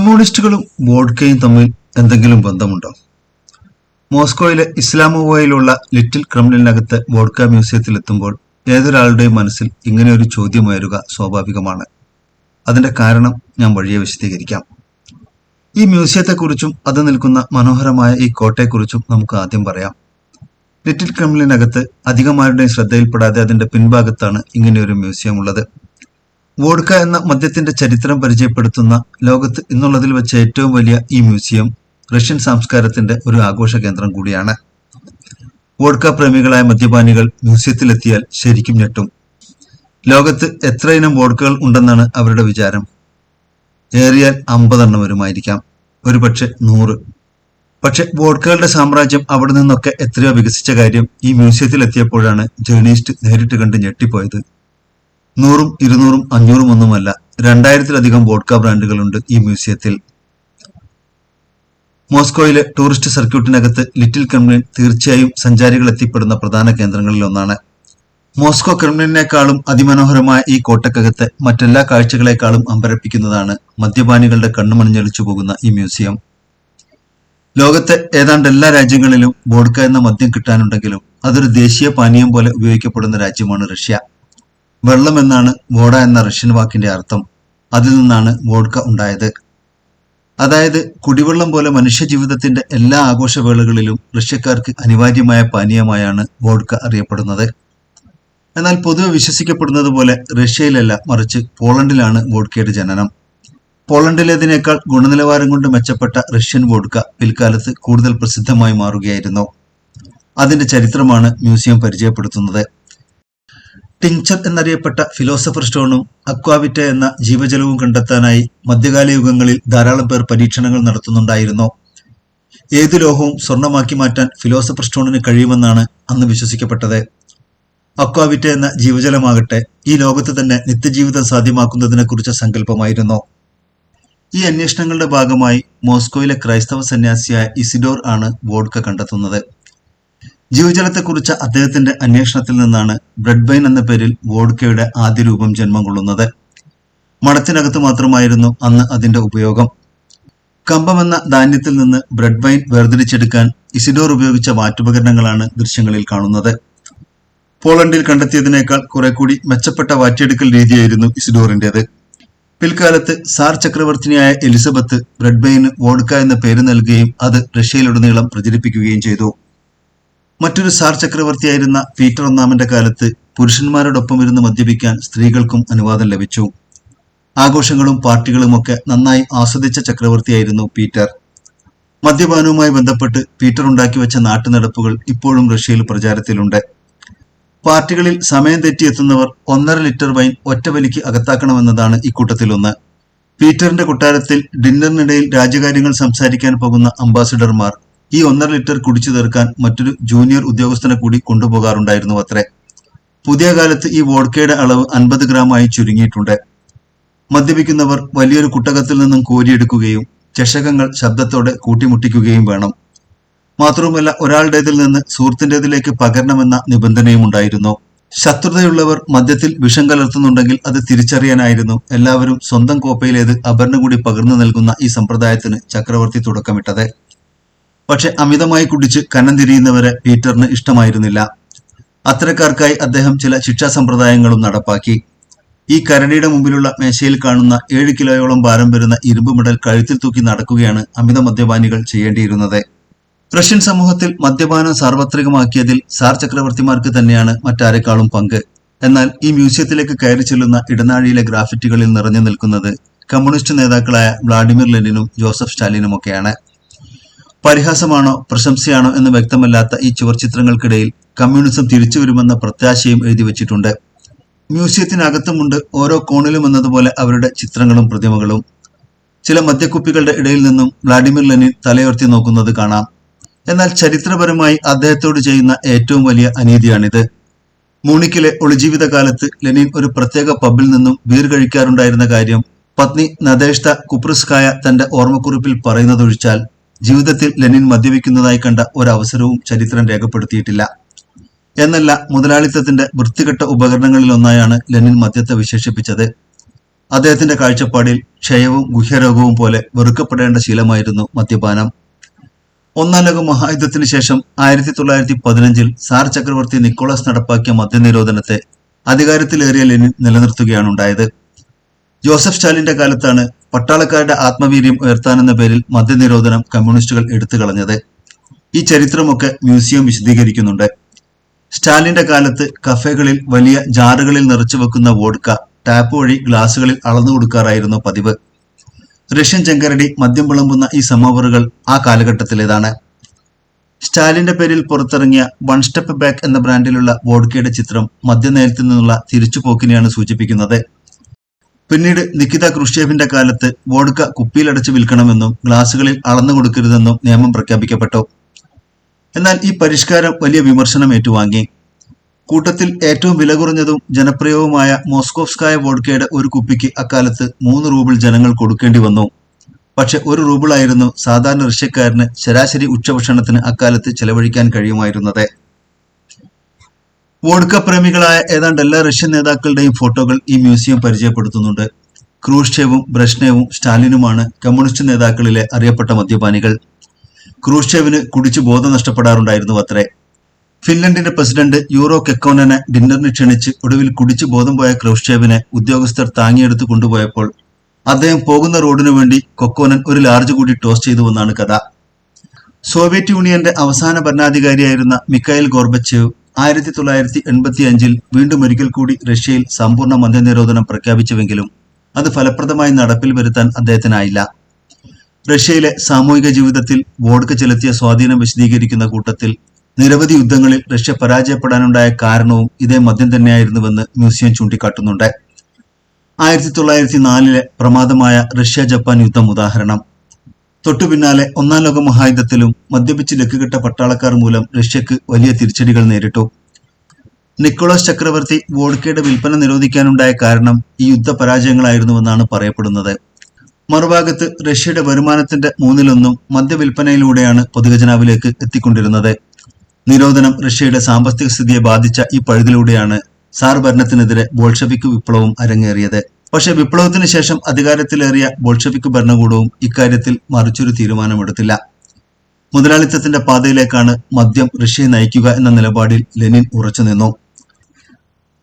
കമ്മ്യൂണിസ്റ്റുകളും വോഡ്കയും തമ്മിൽ എന്തെങ്കിലും ബന്ധമുണ്ടോ? മോസ്കോയിലെ ഇസ്ലാമോവയിലുള്ള ലിറ്റിൽ ക്രെംലിനകത്ത് വോഡ്ക മ്യൂസിയത്തിൽ എത്തുമ്പോൾ ഏതൊരാളുടെയും മനസ്സിൽ ഇങ്ങനെ ഒരു ചോദ്യം ഉയരുക സ്വാഭാവികമാണ്. അതിന്റെ കാരണം ഞാൻ വഴിയെ വിശദീകരിക്കാം. ഈ മ്യൂസിയത്തെക്കുറിച്ചും അത് നിൽക്കുന്ന മനോഹരമായ ഈ കോട്ടയെക്കുറിച്ചും നമുക്ക് ആദ്യം പറയാം. ലിറ്റിൽ ക്രെംലിനകത്ത് അധികമാരുടെയും ശ്രദ്ധയിൽപ്പെടാതെ അതിന്റെ പിൻഭാഗത്താണ് ഇങ്ങനെ ഒരു മ്യൂസിയം ഉള്ളത് വോഡ്ക എന്ന മദ്യത്തിന്റെ ചരിത്രം പരിചയപ്പെടുത്തുന്ന ലോകത്ത് ഇന്നുള്ളതിൽ വെച്ച ഏറ്റവും വലിയ ഈ മ്യൂസിയം റഷ്യൻ സംസ്കാരത്തിന്റെ ഒരു ആഘോഷ കേന്ദ്രം കൂടിയാണ്. വോഡ്ക പ്രേമികളായ മദ്യപാനികൾ മ്യൂസിയത്തിലെത്തിയാൽ ശരിക്കും ഞെട്ടും. ലോകത്ത് എത്ര ഇനം വോഡ്കകൾ ഉണ്ടെന്നാണ് അവരുടെ വിചാരം. ഏറിയാൽ അമ്പതെണ്ണം വരുമായിരിക്കാം. ഒരുപക്ഷെ നൂറ്. പക്ഷെ വോഡ്കകളുടെ സാമ്രാജ്യം അവിടെ നിന്നൊക്കെ എത്രയോ വികസിച്ച കാര്യം ഈ മ്യൂസിയത്തിൽ എത്തിയപ്പോഴാണ് ജേർണിസ്റ്റ് നേരിട്ട് കണ്ട് ഞെട്ടിപ്പോയത്. നൂറും ഇരുന്നൂറും അഞ്ഞൂറും ഒന്നുമല്ല. രണ്ടായിരത്തിലധികം വോഡ്ക ബ്രാൻഡുകളുണ്ട് ഈ മ്യൂസിയത്തിൽ. മോസ്കോയിലെ ടൂറിസ്റ്റ് സർക്യൂട്ടിനകത്ത് ലിറ്റിൽ ക്രെംലിൻ തീർച്ചയായും സഞ്ചാരികൾ എത്തിപ്പെടുന്ന പ്രധാന കേന്ദ്രങ്ങളിൽ ഒന്നാണ് മോസ്കോ ക്രെംലിനേക്കാളും അതിമനോഹരമായ ഈ കോട്ടക്കകത്ത് മറ്റെല്ലാ കാഴ്ചകളെക്കാളും അമ്പരപ്പിക്കുന്നതാണ് മദ്യപാനികളുടെ കണ്ണുമണിഞ്ഞൊലിച്ചു പോകുന്ന ഈ മ്യൂസിയം. ലോകത്തെ ഏതാണ്ട് എല്ലാ രാജ്യങ്ങളിലും ബോഡ്ക എന്ന മദ്യം കിട്ടാനുണ്ടെങ്കിലും അതൊരു ദേശീയ പാനീയം പോലെ ഉപയോഗിക്കപ്പെടുന്ന രാജ്യമാണ് റഷ്യ. വെള്ളം എന്നാണ് വോഡ എന്ന റഷ്യൻ വാക്കിന്റെ അർത്ഥം. അതിൽ നിന്നാണ് വോഡ്ക ഉണ്ടായത്. അതായത് കുടിവെള്ളം പോലെ മനുഷ്യജീവിതത്തിന്റെ എല്ലാ ആഘോഷവേളകളിലും റഷ്യക്കാർക്ക് അനിവാര്യമായ പാനീയമായാണ് വോഡ്ക അറിയപ്പെടുന്നത്. എന്നാൽ പൊതുവെ വിശ്വസിക്കപ്പെടുന്നത് പോലെ റഷ്യയിലല്ല മറിച്ച് പോളണ്ടിലാണ് വോഡ്കയുടെ ജനനം. പോളണ്ടിലേതിനേക്കാൾ ഗുണനിലവാരം കൊണ്ട് മെച്ചപ്പെട്ട റഷ്യൻ വോഡ്ക പിൽക്കാലത്ത് കൂടുതൽ പ്രസിദ്ധമായി മാറുകയായിരുന്നു. അതിന്റെ ചരിത്രമാണ് മ്യൂസിയം പരിചയപ്പെടുത്തുന്നത്. ടിങ്ചർ എന്നറിയപ്പെട്ട ഫിലോസഫർ സ്റ്റോണും അക്വാവിറ്റ എന്ന ജീവജലവും കണ്ടെത്താനായി മധ്യകാല യുഗങ്ങളിൽ ധാരാളം പേർ പരീക്ഷണങ്ങൾ നടത്തുന്നുണ്ടായിരുന്നു. ഏത് ലോഹവും സ്വർണമാക്കി മാറ്റാൻ ഫിലോസഫർ സ്റ്റോണിന് കഴിയുമെന്നാണ് അന്ന് വിശ്വസിക്കപ്പെട്ടത്. അക്വാവിറ്റ എന്ന ജീവജലമാകട്ടെ ഈ ലോകത്ത് തന്നെ നിത്യജീവിതം സാധ്യമാക്കുന്നതിനെക്കുറിച്ച സങ്കല്പമായിരുന്നു. ഈ അന്വേഷണങ്ങളുടെ ഭാഗമായി മോസ്കോയിലെ ക്രൈസ്തവ സന്യാസിയായ ഇസിഡോർ ആണ് വോഡ്ക കണ്ടെത്തുന്നത്. ജീവജലത്തെക്കുറിച്ച അദ്ദേഹത്തിന്റെ അന്വേഷണത്തിൽ നിന്നാണ് ബ്രെഡ് വൈൻ എന്ന പേരിൽ വോഡ്കയുടെ ആദ്യ രൂപം ജന്മം കൊള്ളുന്നത്. മടത്തിനകത്ത് മാത്രമായിരുന്നു അന്ന് അതിന്റെ ഉപയോഗം. കമ്പം എന്ന ധാന്യത്തിൽ നിന്ന് ബ്രെഡ് വൈൻ വേർതിരിച്ചെടുക്കാൻ ഇസിഡോർ ഉപയോഗിച്ച വാറ്റുപകരണങ്ങളാണ് ദൃശ്യങ്ങളിൽ കാണുന്നത്. പോളണ്ടിൽ കണ്ടെത്തിയതിനേക്കാൾ കുറെ കൂടി മെച്ചപ്പെട്ട വാറ്റിയെടുക്കൽ രീതിയായിരുന്നു ഇസിഡോറിന്റേത്. പിൽക്കാലത്ത് സാർ ചക്രവർത്തിനിയായ എലിസബത്ത് ബ്രെഡ് വൈന് വോഡ്ക എന്ന പേര് നൽകുകയും അത് റഷ്യയിലുടനീളം പ്രചരിപ്പിക്കുകയും ചെയ്തു. മറ്റൊരു സാർ ചക്രവർത്തിയായിരുന്ന പീറ്റർ ഒന്നാമന്റെ കാലത്ത് പുരുഷന്മാരോടൊപ്പം ഇരുന്ന് മദ്യപിക്കാൻ സ്ത്രീകൾക്കും അനുവാദം ലഭിച്ചു. ആഘോഷങ്ങളും പാർട്ടികളുമൊക്കെ നന്നായി ആസ്വദിച്ച ചക്രവർത്തിയായിരുന്നു പീറ്റർ. മദ്യപാനവുമായി ബന്ധപ്പെട്ട് പീറ്റർ ഉണ്ടാക്കി വെച്ച നാട്ടുനടപ്പുകൾ ഇപ്പോഴും റഷ്യയിൽ പ്രചാരത്തിലുണ്ട്. പാർട്ടികളിൽ സമയം തെറ്റി എത്തുന്നവർ ഒന്നര ലിറ്റർ വൈൻ ഒറ്റവലിക്ക് അകത്താക്കണമെന്നതാണ് ഇക്കൂട്ടത്തിലൊന്ന്. പീറ്ററിന്റെ കൊട്ടാരത്തിൽ ഡിന്നറിനിടയിൽ രാജ്യകാര്യങ്ങൾ സംസാരിക്കാൻ പോകുന്ന അംബാസിഡർമാർ ഈ ഒന്നര ലിറ്റർ കുടിച്ചു തീർക്കാൻ മറ്റൊരു ജൂനിയർ ഉദ്യോഗസ്ഥനെ കൂടി കൊണ്ടുപോകാറുണ്ടായിരുന്നു അത്രേ. പുതിയ കാലത്ത് ഈ വോഡ്കയുടെ അളവ് അൻപത് ഗ്രാമായി ചുരുങ്ങിയിട്ടുണ്ട്. മദ്യപിക്കുന്നവർ വലിയൊരു കുട്ടകത്തിൽ നിന്നും കോരിയെടുക്കുകയും ചഷകങ്ങൾ ശബ്ദത്തോടെ കൂട്ടിമുട്ടിക്കുകയും വേണം. മാത്രവുമല്ല ഒരാളുടേതിൽ നിന്ന് സുഹൃത്തിന്റെതിലേക്ക് പകരണമെന്ന നിബന്ധനയും ഉണ്ടായിരുന്നു. ശത്രുതയുള്ളവർ മദ്യത്തിൽ വിഷം കലർത്തുന്നുണ്ടെങ്കിൽ അത് തിരിച്ചറിയാനായിരുന്നു. എല്ലാവരും സ്വന്തം കോപ്പയിലേത് അപർണ കൂടി പകർന്നു നൽകുന്ന ഈ സമ്പ്രദായത്തിന് ചക്രവർത്തി തുടക്കമിട്ടത്. പക്ഷെ അമിതമായി കുടിച്ച് കനം തിരിയുന്നവരെ പീറ്ററിന് ഇഷ്ടമായിരുന്നില്ല. അത്തരക്കാർക്കായി അദ്ദേഹം ചില ശിക്ഷാ സമ്പ്രദായങ്ങളും നടപ്പാക്കി. ഈ കരടിയുടെ മുമ്പിലുള്ള മേശയിൽ കാണുന്ന ഏഴ് കിലോയോളം ഭാരം വരുന്ന ഇരുമ്പ് മെഡൽ കഴുത്തിൽ തൂക്കി നടക്കുകയാണ് അമിത മദ്യപാനികൾ ചെയ്യേണ്ടിയിരുന്നത്. റഷ്യൻ സമൂഹത്തിൽ മദ്യപാനം സാർവത്രികമാക്കിയതിൽ സാർ ചക്രവർത്തിമാർക്ക് തന്നെയാണ് മറ്റാരെക്കാളും പങ്ക്. എന്നാൽ ഈ മ്യൂസിയത്തിലേക്ക് കയറി ചെല്ലുന്ന ഇടനാഴിയിലെ ഗ്രാഫിറ്റികളിൽ നിറഞ്ഞു നിൽക്കുന്നത് കമ്മ്യൂണിസ്റ്റ് നേതാക്കളായ വ്ളാഡിമിർ ലെനിനും ജോസഫ് സ്റ്റാലിനുമൊക്കെയാണ്. പരിഹാസമാണോ പ്രശംസയാണോ എന്ന് വ്യക്തമല്ലാത്ത ഈ ചുവർചിത്രങ്ങൾക്കിടയിൽ കമ്മ്യൂണിസം തിരിച്ചു വരുമെന്ന പ്രത്യാശയും എഴുതി വച്ചിട്ടുണ്ട്. മ്യൂസിയത്തിനകത്തുമുണ്ട് ഓരോ കോണിലും എന്നതുപോലെ അവരുടെ ചിത്രങ്ങളും പ്രതിമകളും. ചില മദ്യക്കുപ്പികളുടെ ഇടയിൽ നിന്നും വ്ളാഡിമിർ ലെനിൻ തലയുയർത്തി നോക്കുന്നത് കാണാം. എന്നാൽ ചരിത്രപരമായി അദ്ദേഹത്തോട് ചെയ്യുന്ന ഏറ്റവും വലിയ അനീതിയാണിത്. മൂണിക്കിലെ ഒളിജീവിത കാലത്ത് ലെനിൻ ഒരു പ്രത്യേക പബിൽ നിന്നും ബീർ കഴിക്കാറുണ്ടായിരുന്ന കാര്യം പത്നി നദേഷ്ത കുപ്രസ്കായ തന്റെ ഓർമ്മക്കുറിപ്പിൽ പറയുന്നതൊഴിച്ചാൽ ജീവിതത്തിൽ ലെനിൻ മദ്യപിക്കുന്നതായി കണ്ട ഒരവസരവും ചരിത്രം രേഖപ്പെടുത്തിയിട്ടില്ല. എന്നല്ല മുതലാളിത്തത്തിന്റെ വൃത്തികെട്ട ഉപകരണങ്ങളിലൊന്നായാണ് ലെനിൻ മദ്യത്തെ വിശേഷിപ്പിച്ചത്. അദ്ദേഹത്തിന്റെ കാഴ്ചപ്പാടിൽ ക്ഷയവും ഗുഹ്യരോഗവും പോലെ വെറുക്കപ്പെടേണ്ട ശീലമായിരുന്നു മദ്യപാനം. ഒന്നാം ലോക മഹായുദ്ധത്തിന് ശേഷം ആയിരത്തി തൊള്ളായിരത്തി പതിനഞ്ചിൽ സാർ ചക്രവർത്തി നിക്കോളാസ് നടപ്പാക്കിയ മദ്യനിരോധനത്തെ അധികാരത്തിലേറിയ ലെനിൻ നിലനിർത്തുകയാണ് ഉണ്ടായത് ജോസഫ് സ്റ്റാലിന്റെ കാലത്താണ് പട്ടാളക്കാരുടെ ആത്മവീര്യം ഉയർത്താനെന്ന പേരിൽ മദ്യനിരോധനം കമ്മ്യൂണിസ്റ്റുകൾ എടുത്തു കളഞ്ഞത്. ഈ ചരിത്രമൊക്കെ മ്യൂസിയം വിശദീകരിക്കുന്നുണ്ട്. സ്റ്റാലിന്റെ കാലത്ത് കഫേകളിൽ വലിയ ജാറുകളിൽ നിറച്ചു വെക്കുന്ന വോഡ്ക ടാപ്പ് വഴി ഗ്ലാസുകളിൽ അളന്നു കൊടുക്കാറായിരുന്നു പതിവ്. റഷ്യൻ ചെങ്കരടി മദ്യം വിളമ്പുന്ന ഈ സമോവറുകൾ ആ കാലഘട്ടത്തിലേതാണ്. സ്റ്റാലിന്റെ പേരിൽ പുറത്തിറങ്ങിയ വൺ സ്റ്റെപ്പ് ബാക്ക് എന്ന ബ്രാൻഡിലുള്ള വോഡ്കയുടെ ചിത്രം മദ്യനയത്തിൽ നിന്നുള്ള തിരിച്ചുപോക്കിനെയാണ് സൂചിപ്പിക്കുന്നത്. പിന്നീട് നിക്കിത ക്രുഷ്യേവിന്റെ കാലത്ത് വോഡ്ക കുപ്പിയിലടച്ച് വിൽക്കണമെന്നും ഗ്ലാസുകളിൽ അളന്നു കൊടുക്കരുതെന്നും നിയമം പ്രഖ്യാപിക്കപ്പെട്ടു. എന്നാൽ ഈ പരിഷ്കാരം വലിയ വിമർശനം ഏറ്റുവാങ്ങി. കൂട്ടത്തിൽ ഏറ്റവും വില കുറഞ്ഞതും ജനപ്രിയവുമായ മോസ്കോവ്സ്കായ വോഡ്കയുടെ ഒരു കുപ്പിക്ക് അക്കാലത്ത് മൂന്ന് റൂബിൾ ജനങ്ങൾ കൊടുക്കേണ്ടി വന്നു. പക്ഷെ ഒരു റൂബിളായിരുന്നു സാധാരണ റഷ്യക്കാരന് ശരാശരി ഉച്ചഭക്ഷണത്തിന് അക്കാലത്ത് ചെലവഴിക്കാൻ കഴിയുമായിരുന്നത്. വോഡ്ക പ്രേമികളായ ഏതാണ്ട് എല്ലാ റഷ്യൻ നേതാക്കളുടെയും ഫോട്ടോകൾ ഈ മ്യൂസിയം പരിചയപ്പെടുത്തുന്നുണ്ട്. ക്രൂഷ്ചേവും ബ്രഷ്നേവും സ്റ്റാലിനുമാണ് കമ്മ്യൂണിസ്റ്റ് നേതാക്കളിലെ അറിയപ്പെട്ട മദ്യപാനികൾ. ക്രൂഷ്ചേവിന് കുടിച്ചു ബോധം നഷ്ടപ്പെടാറുണ്ടായിരുന്നു അത്രേ. ഫിൻലൻഡിന്റെ പ്രസിഡന്റ് യൂറോ കെക്കോനനെ ഡിന്നറിന് ക്ഷണിച്ച് ഒടുവിൽ കുടിച്ചു ബോധം പോയ ക്രൂഷ്ചേവിനെ ഉദ്യോഗസ്ഥർ താങ്ങിയെടുത്ത് കൊണ്ടുപോയപ്പോൾ അദ്ദേഹം പോകുന്ന റോഡിനു വേണ്ടി കൊക്കോനൻ ഒരു ലാർജ് കൂടി ടോസ് ചെയ്തുവെന്നാണ് കഥ. സോവിയറ്റ് യൂണിയന്റെ അവസാന ഭരണാധികാരിയായിരുന്ന മിക്കായൽ ഗോർബച്ചേവ് ആയിരത്തി തൊള്ളായിരത്തി എൺപത്തി അഞ്ചിൽ വീണ്ടും ഒരിക്കൽ കൂടി റഷ്യയിൽ സമ്പൂർണ മദ്യനിരോധനം പ്രഖ്യാപിച്ചുവെങ്കിലും അത് ഫലപ്രദമായി നടപ്പിൽ വരുത്താൻ അദ്ദേഹത്തിനായില്ല. റഷ്യയിലെ സാമൂഹിക ജീവിതത്തിൽ വോഡ്ക ചെലുത്തിയ സ്വാധീനം വിശദീകരിക്കുന്ന കൂട്ടത്തിൽ നിരവധി യുദ്ധങ്ങളിൽ റഷ്യ പരാജയപ്പെടാനുണ്ടായ കാരണവും ഇതേ മദ്യം തന്നെയായിരുന്നുവെന്ന് മ്യൂസിയം ചൂണ്ടിക്കാട്ടുന്നുണ്ട്. ആയിരത്തി തൊള്ളായിരത്തി നാലിലെ പ്രമാദമായ റഷ്യ ജപ്പാൻ യുദ്ധം ഉദാഹരണം. തൊട്ടു പിന്നാലെ ഒന്നാം ലോക മഹായുദ്ധത്തിലും മദ്യപിച്ച് ലക്കുകെട്ട പട്ടാളക്കാർ മൂലം റഷ്യക്ക് വലിയ തിരിച്ചടികൾ നേരിട്ടു. നിക്കോളാസ് ചക്രവർത്തി വോഡ്കയുടെ വിൽപ്പന നിരോധിക്കാനുണ്ടായ കാരണം ഈ യുദ്ധ പരാജയങ്ങളായിരുന്നുവെന്നാണ് പറയപ്പെടുന്നത്. മറുഭാഗത്ത് റഷ്യയുടെ വരുമാനത്തിന്റെ മൂന്നിലൊന്നും മദ്യവിൽപ്പനയിലൂടെയാണ് പൊതുഖജനാവിലേക്ക് എത്തിക്കൊണ്ടിരുന്നത്. നിരോധനം റഷ്യയുടെ സാമ്പത്തിക സ്ഥിതിയെ ബാധിച്ച ഈ പഴുതിലൂടെയാണ് സാർ ഭരണത്തിനെതിരെ ബോൾഷവിക് വിപ്ലവം അരങ്ങേറിയത്. പക്ഷേ വിപ്ലവത്തിന് ശേഷം അധികാരത്തിലേറിയ ബോൾഷവിക് ഭരണകൂടവും ഇക്കാര്യത്തിൽ മറിച്ചൊരു തീരുമാനമെടുത്തില്ല. മുതലാളിത്തത്തിന്റെ പാതയിലേക്കാണ് മദ്യം റഷ്യയെ നയിക്കുക എന്ന നിലപാടിൽ ലെനിൻ ഉറച്ചുനിന്നു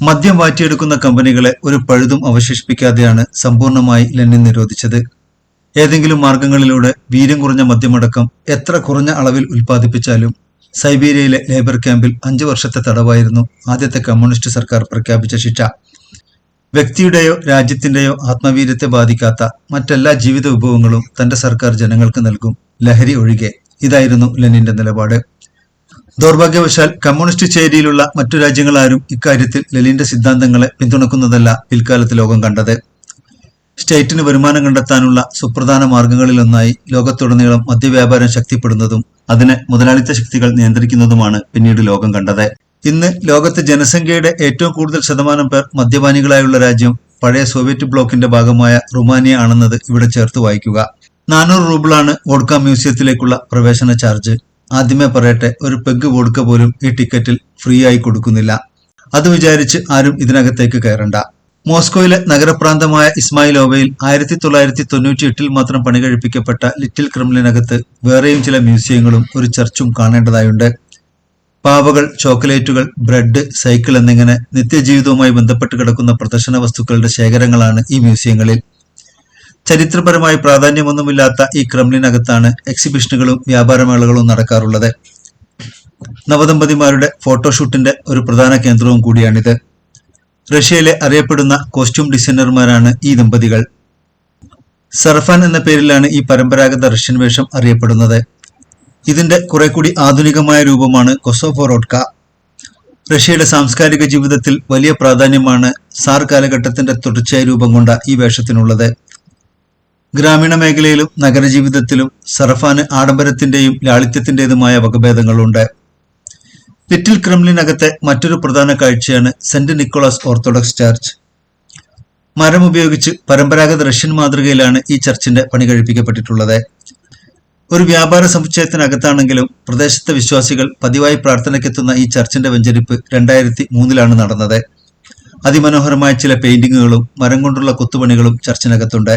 മദ്യം വാറ്റിയെടുക്കുന്ന കമ്പനികളെ ഒരു പഴുതും അവശേഷിപ്പിക്കാതെയാണ് സമ്പൂർണമായി ലെനിൻ നിരോധിച്ചത്. ഏതെങ്കിലും മാർഗങ്ങളിലൂടെ വീര്യം കുറഞ്ഞ മദ്യമടക്കം എത്ര കുറഞ്ഞ അളവിൽ ഉൽപ്പാദിപ്പിച്ചാലും സൈബീരിയയിലെ ലേബർ ക്യാമ്പിൽ അഞ്ചു വർഷത്തെ തടവായിരുന്നു ആദ്യത്തെ കമ്മ്യൂണിസ്റ്റ് സർക്കാർ പ്രഖ്യാപിച്ച ശിക്ഷ. വ്യക്തിയുടെയോ രാജ്യത്തിന്റെയോ ആത്മവീര്യത്തെ ബാധിക്കാത്ത മറ്റെല്ലാ ജീവിത വിഭവങ്ങളും തന്റെ സർക്കാർ ജനങ്ങൾക്ക് നൽകും. ലഹരി ഒഴികെ. ഇതായിരുന്നു ലെനിന്റെ നിലപാട്. ദൗർഭാഗ്യവശാൽ കമ്മ്യൂണിസ്റ്റ് ചേരിയിലുള്ള മറ്റു രാജ്യങ്ങളാരും ഇക്കാര്യത്തിൽ ലെനിന്റെ സിദ്ധാന്തങ്ങളെ പിന്തുണക്കുന്നതല്ല പിൽക്കാലത്ത് ലോകം കണ്ടത്. സ്റ്റേറ്റിന് വരുമാനം കണ്ടെത്താനുള്ള സുപ്രധാന മാർഗങ്ങളിലൊന്നായി ലോകത്തുടനീളം മദ്യവ്യാപാരം ശക്തിപ്പെടുന്നതും അതിനെ മുതലാളിത്ത ശക്തികൾ നിയന്ത്രിക്കുന്നതുമാണ് പിന്നീട് ലോകം കണ്ടത്. ഇന്ന് ലോകത്തെ ജനസംഖ്യയുടെ ഏറ്റവും കൂടുതൽ ശതമാനം പേർ മദ്യപാനികളായുള്ള രാജ്യം പഴയ സോവിയറ്റ് ബ്ലോക്കിന്റെ ഭാഗമായ റുമാനിയ ആണെന്നത് ഇവിടെ ചേർത്ത് വായിക്കുക. നാനൂറ് റൂബിളാണ് വോഡ്ക മ്യൂസിയത്തിലേക്കുള്ള പ്രവേശന ചാർജ്. ആദ്യമേ പറയട്ടെ ഒരു പെഗ് വോഡ്ക പോലും ഈ ടിക്കറ്റിൽ ഫ്രീ ആയി കൊടുക്കുന്നില്ല. അത് വിചാരിച്ച് ആരും ഇതിനകത്തേക്ക് കയറണ്ട. മോസ്കോയിലെ നഗരപ്രാന്തമായ ഇസ്മായിലോവയിൽ ആയിരത്തി തൊള്ളായിരത്തി തൊണ്ണൂറ്റി എട്ടിൽ മാത്രം പണികഴിപ്പിക്കപ്പെട്ട ലിറ്റിൽ ക്രെംലിനകത്ത് വേറെയും ചില മ്യൂസിയങ്ങളും ഒരു ചർച്ചും കാണേണ്ടതായുണ്ട്. പാവകൾ ചോക്ലേറ്റുകൾ ബ്രെഡ് സൈക്കിൾ എന്നിങ്ങനെ നിത്യജീവിതവുമായി ബന്ധപ്പെട്ട് കിടക്കുന്ന പ്രദർശന വസ്തുക്കളുടെ ശേഖരങ്ങളാണ് ഈ മ്യൂസിയങ്ങളിൽ. ചരിത്രപരമായി പ്രാധാന്യമൊന്നുമില്ലാത്ത ഈ ക്രെംലിനകത്താണ് എക്സിബിഷനുകളും വ്യാപാരമേളകളും നടക്കാറുള്ളത്. നവദമ്പതിമാരുടെ ഫോട്ടോഷൂട്ടിന്റെ ഒരു പ്രധാന കേന്ദ്രവും കൂടിയാണിത്. റഷ്യയിലെ അറിയപ്പെടുന്ന കോസ്റ്റ്യൂം ഡിസൈനർമാരാണ് ഈ ദമ്പതികൾ. സർഫാൻ എന്ന പേരിലാണ് ഈ പരമ്പരാഗത റഷ്യൻ വേഷം അറിയപ്പെടുന്നത്. ഇതിന്റെ കുറെ കൂടി ആധുനികമായ രൂപമാണ് കൊസോഫോറോഡ്ക റഷ്യയുടെ സാംസ്കാരിക ജീവിതത്തിൽ വലിയ പ്രാധാന്യമാണ് സാർ കാലഘട്ടത്തിന്റെ തുടർച്ചയായ രൂപം കൊണ്ട ഈ വേഷത്തിനുള്ളത്. ഗ്രാമീണ മേഖലയിലും നഗരജീവിതത്തിലും സറഫാന് ആഡംബരത്തിന്റെയും ലാളിത്യത്തിന്റേതുമായ വകഭേദങ്ങളുണ്ട്. ലിറ്റിൽ ക്രെംലിനകത്തെ മറ്റൊരു പ്രധാന കാഴ്ചയാണ് സെന്റ് നിക്കോളാസ് ഓർത്തഡോക്സ് ചർച്ച്. മരം ഉപയോഗിച്ച് പരമ്പരാഗത റഷ്യൻ മാതൃകയിലാണ് ഈ ചർച്ചിന്റെ പണി കഴിപ്പിക്കപ്പെട്ടിട്ടുള്ളത്. ഒരു വ്യാപാര സമുച്ചയത്തിനകത്താണെങ്കിലും പ്രദേശത്തെ വിശ്വാസികൾ പതിവായി പ്രാർത്ഥനയ്ക്കെത്തുന്ന ഈ ചർച്ചിന്റെ വെഞ്ചരിപ്പ് രണ്ടായിരത്തി മൂന്നിലാണ് നടന്നത്. അതിമനോഹരമായ ചില പെയിന്റിങ്ങുകളും മരം കൊണ്ടുള്ള കൊത്തുപണികളും ചർച്ചിനകത്തുണ്ട്.